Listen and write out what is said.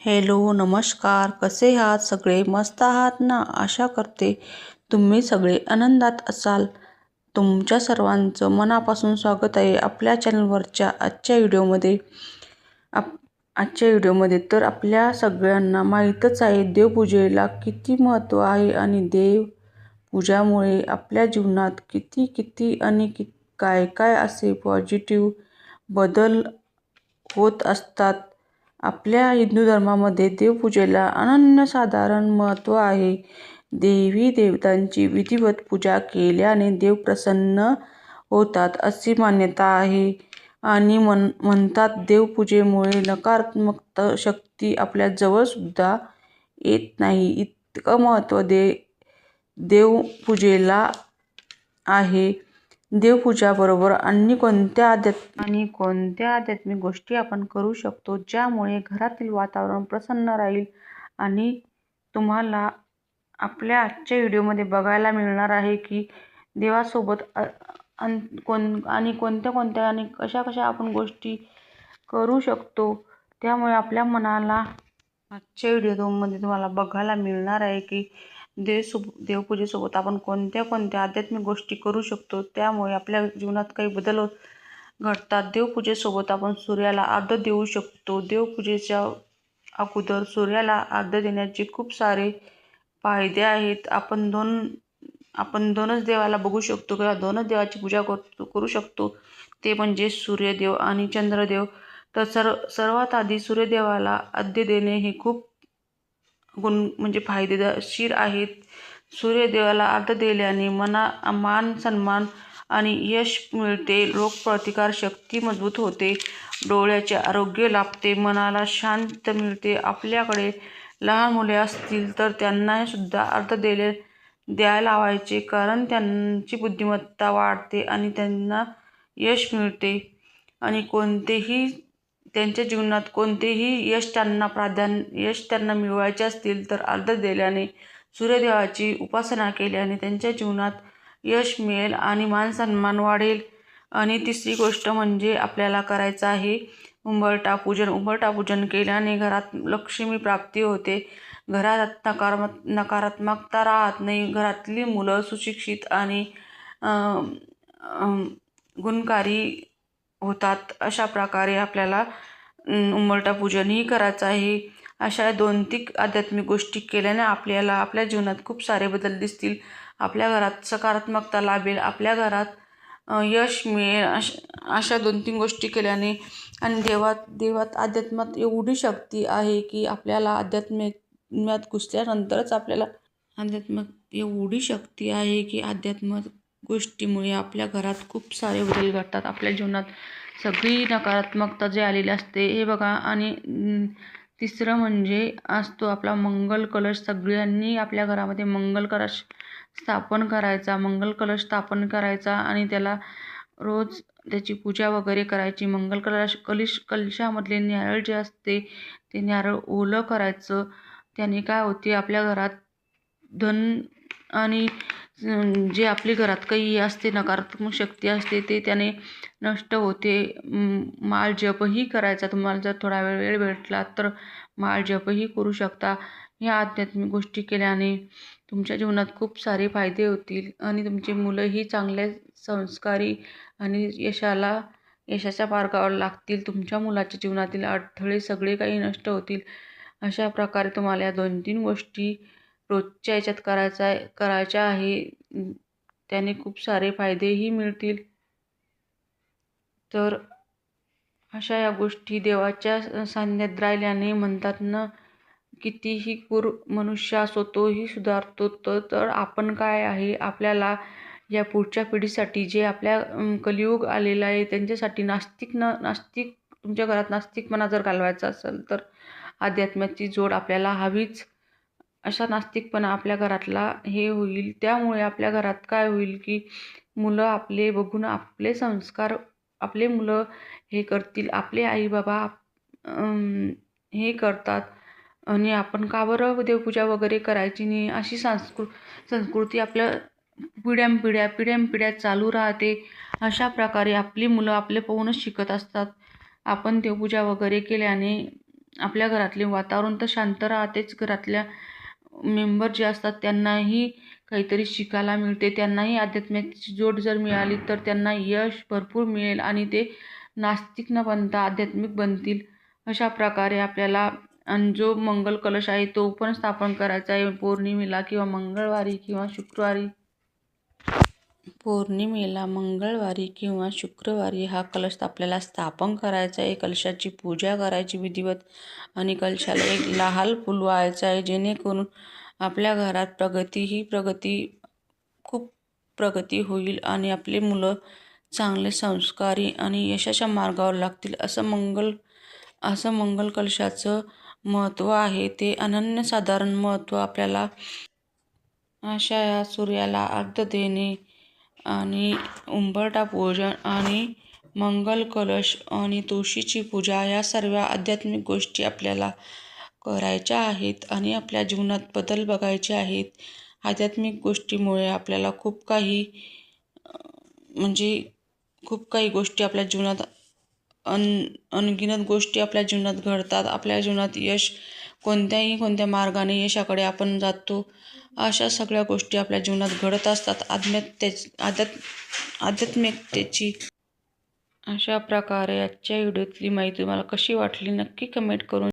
Hello नमस्कार. कसे आहात? सगळे मस्त आहात ना? आशा करते तुम्ही सगळे आनंदात असाल. तुमच्या सर्वांचं मनापासून स्वागत आहे आपल्या चॅनलवरच्या आजच्या व्हिडिओमध्ये. आप आजच्या व्हिडिओमध्ये तर आपल्या सगळ्यांना माहीतच आहे देवपूजेला किती महत्त्व आहे आणि देव पूजामुळे आपल्या जीवनात किती किती आणि कि काय काय असे पॉझिटिव्ह बदल होत असतात आपल्या हिंदू धर्मामध्ये देवपूजेला अनन्यसाधारण महत्त्व आहे. देवी देवतांची विधिवत पूजा केल्याने देव प्रसन्न होतात अशी मान्यता आहे. आणि म्हण म्हणतात देवपूजेमुळे नकारात्मक शक्ती आपल्या जवळसुद्धा येत नाही. इतकं महत्त्व दे देवपूजेला आहे. देवपूजाबरोबर आणि कोणत्या आध्यात्म आणि कोणत्या आध्यात्मिक गोष्टी आपण करू शकतो ज्यामुळे घरातील वातावरण प्रसन्न राहील आणि तुम्हाला आपल्या आजच्या व्हिडिओमध्ये बघायला मिळणार आहे की देवासोबत अन कोण आणि कोणत्या कोणत्या आणि कशा कशा आपण गोष्टी करू शकतो त्यामुळे आपल्या मनाला आजच्या व्हिडिओमध्ये तुम्हाला बघायला मिळणार आहे की देवसो देवपूजेसोबत आपण कोणत्या कोणत्या आध्यात्मिक गोष्टी करू शकतो त्यामुळे आपल्या जीवनात काही बदल होत घडतात. देवपूजेसोबत आपण सूर्याला अर्ध देऊ शकतो. देवपूजेच्या अगोदर सूर्याला अर्ध देण्याचे खूप सारे फायदे आहेत. आपण दोन आपण दोनच देवाला बघू शकतो किंवा दोनच देवाची पूजा करतो करू शकतो. ते म्हणजे सूर्यदेव आणि चंद्रदेव. तर सर्व सर्वात आधी सूर्यदेवाला आद्य देणे हे खूप गुण म्हणजे फायदेशीर आहेत. सूर्यदेवाला अर्ध दिल्याने मना मान सन्मान आणि यश मिळते. रोगप्रतिकार शक्ती मजबूत होते. डोळ्याचे आरोग्य लाभते. मनाला शांत मिळते. आपल्याकडे लहान मुले असतील तर त्यांनासुद्धा अर्ध अर्थ दिले द्यायला लावायचे. कारण त्यांची बुद्धिमत्ता वाढते आणि त्यांना यश मिळते. आणि कोणतेही त्यांच्या जीवनात कोणतेही यश त्यांना प्राधान्य यश त्यांना मिळवायचे असतील तर अर्ध दिल्याने सूर्यदेवाची उपासना केल्याने त्यांच्या जीवनात यश मिळेल आणि मानसन्मान वाढेल. आणि तिसरी गोष्ट म्हणजे आपल्याला करायचं आहे उंबरटा पूजन. उंबरटा पूजन केल्याने घरात लक्ष्मी प्राप्ती होते. घरात नकारात्मक नकारात्मकता राहत नाही. घरातली मुलं सुशिक्षित आणि गुणकारी होतात. अशा प्रकारे आपल्याला उंबरटा पूजनही करायचं आहे. अशा दोन तीन आध्यात्मिक गोष्टी केल्याने आपल्याला आपल्या जीवनात खूप सारे बदल दिसतील. आपल्या घरात सकारात्मकता लाभेल. आपल्या घरात यश मिळेल. अश अशा दोन तीन गोष्टी केल्याने आणि देवात देवात अध्यात्मात एवढी शक्ती आहे की आपल्याला अध्यात्मात घुसल्यानंतरच आपल्याला अध्यात्मात एवढी शक्ती आहे की अध्यात्म गोष्टीमुळे आपल्या घरात खूप सारे बदल घडतात. आपल्या जीवनात सगळी नकारात्मकता जे आलेली असते हे बघा. आणि तिसरं म्हणजे असतो आपला मंगल कलश. सगळ्यांनी आपल्या घरामध्ये मंगल कलश स्थापन करायचा. मंगल कलश स्थापन करायचा आणि त्याला रोज त्याची पूजा वगैरे करायची. मंगल कलश कलिश कलशामधले नारळ जे असते ते नारळ ओलं करायचं. त्याने काय होते? आपल्या घरात धन आणि जे आपली घरात काही असते नकारात्मक शक्ती असते ते त्याने नष्ट होते. माळ जपही करायचा. तुम्हाला जर थोडा वेळ वेळ भेटला तर माळ जपही करू शकता. ह्या आध्यात्मिक गोष्टी केल्याने तुमच्या जीवनात खूप सारे फायदे होतील आणि तुमची मुलंही चांगल्या संस्कारी आणि यशाला यशाच्या मार्गावर लागतील. तुमच्या मुलाच्या जीवनातील अडथळे सगळे काही नष्ट होतील. अशा प्रकारे तुम्हाला या दोन तीन गोष्टी रोजच्या याच्यात करायचा करायच्या आहे. त्याने खूप सारे फायदेही मिळतील. तर अशा या गोष्टी देवाच्या सान्निध्यात राहिल्याने म्हणतात ना कितीही कुर मनुष्य असो तोही सुधारतो. तर तर आपण काय आहे? आपल्याला या पुढच्या पिढीसाठी जे आपल्या कलियुग आलेलं आहे त्यांच्यासाठी नास्तिक न नास्तिक तुमच्या घरात नास्तिकपणा जर घालवायचा असेल तर अध्यात्माची जोड आपल्याला हवीच. अशा नास्तिकपणा आपल्या घरातला हे होईल. त्यामुळे आपल्या घरात काय होईल की मुलं आपले बघून आपले संस्कार आपले मुलं हे करतील. आपले आई बाबा हे करतात. आणि आपण का बरं देवपूजा वगैरे करायची नाही? अशी संस्कृ संस्कृती आपल्या पिढ्यानपिढ्या पिढ्यानपिढ्या चालू राहते. अशा प्रकारे आपली मुलं आपले पाहूनच शिकत असतात. आपण देवपूजा वगैरे केल्याने आपल्या घरातले वातावरण तर शांत राहतेच. घरातल्या मेंबर जे असतात त्यांनाही काहीतरी शिकायला मिळते. त्यांनाही अध्यात्माची जोड जर मिळाली तर त्यांना यश भरपूर मिळेल आणि ते नास्तिक न बनता आध्यात्मिक बनतील. अशा प्रकारे आपल्याला आणि जो मंगल कलश आहे तो पण स्थापन करायचा आहे. पौर्णिमेला किंवा मंगळवारी किंवा शुक्रवारी. पौर्णिमेला मंगळवारी किंवा शुक्रवारी हा कलश आपल्याला स्थापन करायचा आहे. कलशाची पूजा करायची विधिवत आणि कलशाला एक लाल फुल व्हायचं आहे. जेणेकरून आपल्या घरात प्रगती ही प्रगती खूप प्रगती होईल आणि आपले मुलं चांगले संस्कारी आणि यशाच्या मार्गावर लागतील. असं मंगल असं मंगल कलशाचं महत्त्व आहे. ते अनन्यसाधारण महत्त्व आपल्याला अशा या सूर्याला अर्ध देणे आणि उंबरठा पूजन आणि मंगल कलश आणि तुळशीची पूजा या सर्व आध्यात्मिक गोष्टी आपल्याला करायच्या आहेत आणि आपल्या जीवनात बदल बघायचे आहेत. आध्यात्मिक गोष्टीमुळे आपल्याला खूप काही म्हणजे खूप काही गोष्टी आपल्या जीवनात अन अनगिनत गोष्टी आपल्या जीवनात घडतात. आपल्या जीवनात यश कोणत्याही कोणत्या मार्गाने यशाकडे आपण जातो अशा सगळ्या गोष्टी आपल्या जीवनात घडत असतात. आध्यात्म्य आध्यात् आध्यात्मिकतेची. अशा प्रकारे आजच्या व्हिडिओतली माहिती तुम्हाला कशी वाटली नक्की कमेंट करून